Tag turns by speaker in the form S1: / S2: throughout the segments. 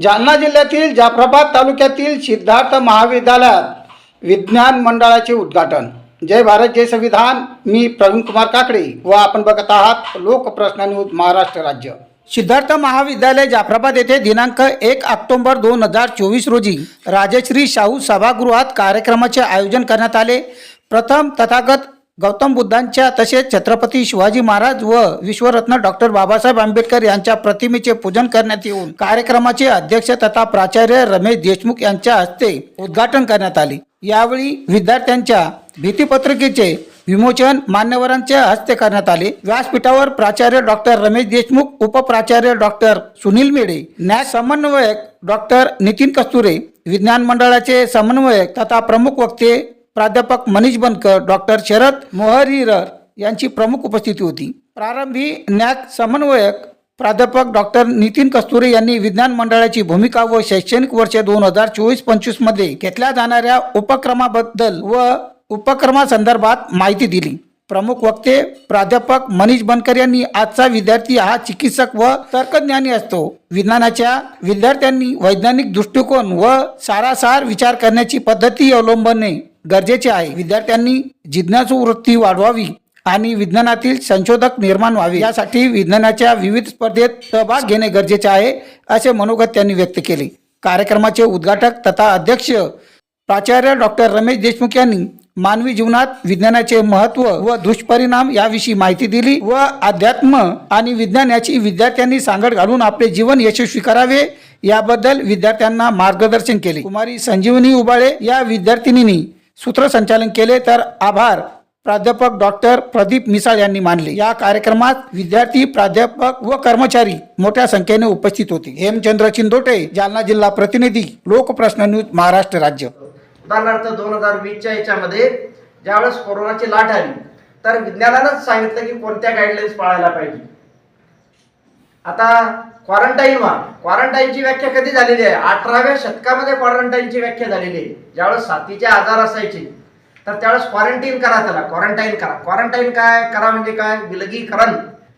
S1: जालना जिल्ह्यातील जाफराबाद तालुक्यातील सिद्धार्थ महाविद्यालयात विज्ञान मंडळाचे उद्घाटन. जय भारत जय संविधान. मी प्रवीण कुमार काकडे व आपण बघत आहात लोकप्रश्न न्यूज महाराष्ट्र राज्य. सिद्धार्थ महाविद्यालय जाफराबाद येथे दिनांक एक ऑक्टोबर दोन हजार चोवीस रोजी राजश्री शाहू सभागृहात कार्यक्रमाचे आयोजन करण्यात आले. प्रथम तथागत गौतम बुद्धांच्या तसेच छत्रपती शिवाजी महाराज व विश्वरत्न डॉक्टर बाबासाहेब आंबेडकर यांच्या प्रतिमेचे पूजन करण्यात येऊन कार्यक्रमाचे अध्यक्ष तथा प्राचार्य रमेश देशमुख यांच्या हस्ते उद्घाटन करण्यात आले. यावेळी विद्यार्थ्यांच्या भीतीपत्रिकेचे विमोचन मान्यवरांच्या हस्ते करण्यात आले. व्यासपीठावर प्राचार्य डॉक्टर रमेश देशमुख उपप्राचार्य डॉक्टर सुनील मेढे न्याय समन्वयक डॉक्टर नितीन कस्तुरे विज्ञान मंडळाचे समन्वयक तथा प्रमुख वक्ते प्राध्यापक मनीष बनकर डॉक्टर शरद मोहरीरर यांची प्रमुख उपस्थिती होती. प्रारंभी नॅक समन्वयक प्राध्यापक डॉक्टर नितीन कस्तुरे यांनी विज्ञान मंडळाची भूमिका व शैक्षणिक वर्ष दोन हजार चोवीस पंचवीसमध्ये घेतल्या जाणाऱ्या उपक्रमाबद्दल व उपक्रमासंदर्भात माहिती दिली. प्रमुख वक्ते प्राध्यापक मनीष बनकर यांनी आजचा विद्यार्थी हा चिकित्सक व तर्कज्ञानी असतो. विज्ञानाच्या विद्यार्थ्यांनी वैज्ञानिक दृष्टिकोन व सारासार विचार करण्याची पद्धती अवलंबणे गरजेचे आहे. विद्यार्थ्यांनी जिज्ञासू वृत्ती वाढवावी आणि विज्ञानातील संशोधक निर्माण व्हावे. यासाठी विज्ञानाच्या विविध स्पर्धेत सहभाग घेणे गरजेचे आहे असे मनोगत त्यांनी व्यक्त केले. कार्यक्रमाचे उद्घाटक तथा अध्यक्ष प्राचार्य डॉक्टर रमेश देशमुख यांनी मानवी जीवनात विज्ञानाचे महत्त्व व दुष्परिणाम याविषयी माहिती दिली व अध्यात्म आणि विज्ञान याची विद्यार्थ्यांनी सांगड घालून आपले जीवन यशस्वी करावे याबद्दल विद्यार्थ्यांना मार्गदर्शन केले. कुमारी संजीवनी उबाळे या विद्यार्थिनींनी सूत्रसंचालन केले तर आभार. प्राध्यापक डॉक्टर प्रदीप मिसाळ यांनी मानले. या कार्यक्रमात विद्यार्थी प्राध्यापक व कर्मचारी मोठ्या संख्येने उपस्थित होते. हेमचंद्र चिंदोटे जालना जिल्हा प्रतिनिधी लोकप्रश्न न्यूज महाराष्ट्र राज्य.
S2: उदाहरणार्थ दोन हजार वीसच्या याच्यामध्ये ज्यावेळेस कोरोनाची लाट आली तर विज्ञानानंच सांगितलं की कोणत्या गाईडलाईन्स पाळायला पाहिजे. आता क्वारंटाईन व्हा क्वारंटाईनची व्याख्या कधी झालेली आहे? अठराव्या शतकामध्ये क्वारंटाईनची व्याख्या झालेली आहे. ज्यावेळेस साथीचे आजार असायचे तर त्यावेळेस क्वारंटाईन करा त्याला. क्वारंटाईन करा. क्वारंटाईन काय? करा म्हणजे काय? विलगीकरण.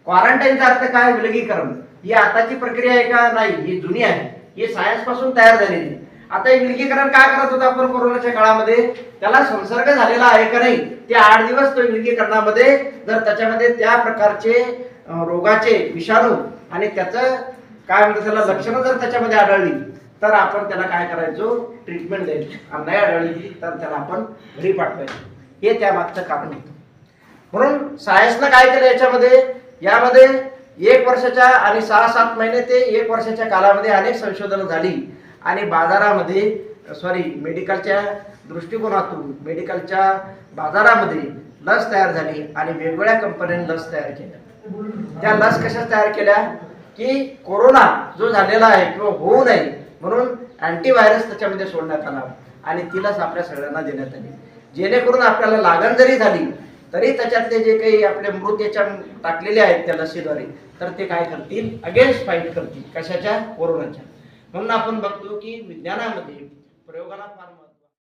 S2: क्वारंटाईनचा अर्थ काय? विलगीकरण. ही आताची प्रक्रिया आहे का? नाही. ही जुनी आहे. ही सायन्सपासून तयार झालेली आहे. आता हे विलगीकरण काय करत होतं आपण कोरोनाच्या काळामध्ये? त्याला संसर्ग झालेला आहे का नाही? ते आठ दिवस तो विलगीकरणामध्ये जर त्याच्यामध्ये त्या प्रकारचे रोगाचे विषाणू आणि त्याचं काय म्हणतात त्याला लक्षणं जर त्याच्यामध्ये आढळली तर आपण त्याला काय करायचो? ट्रीटमेंट द्यायची. आणि नाही आढळली तर त्याला आपण घरी पाठवायचो. हे त्या मागचं कारण होतं. म्हणून सायन्सनं काय केलं याच्यामध्ये? यामध्ये एक वर्षाच्या आणि सहा सात महिने ते एक वर्षाच्या कालामध्ये अनेक संशोधनं झाली. आणि बाजारामध्ये सॉरी मेडिकलच्या दृष्टिकोनातून मेडिकलच्या बाजारामध्ये लस तयार झाली आणि वेगवेगळ्या कंपन्यांनी लस तयार केल्या त्या लस कशा तयार केल्या? की कोरोना जो झालेला आहे किंवा होऊ नये म्हणून अँटीव्हायरस त्याच्यामध्ये सोडण्यात आला आणि ती लस आपल्या सगळ्यांना देण्यात आली. जेणेकरून आपल्याला लागण जरी झाली तरी त्याच्यातले जे काही आपले मृत याच्या टाकलेले आहेत त्या लसीद्वारे तर ते काय करतील? अगेन्स्ट फाईट करतील कशाच्या? कोरोनाच्या. म्हणून आपण बघतो की विज्ञानामध्ये प्रयोगाला फार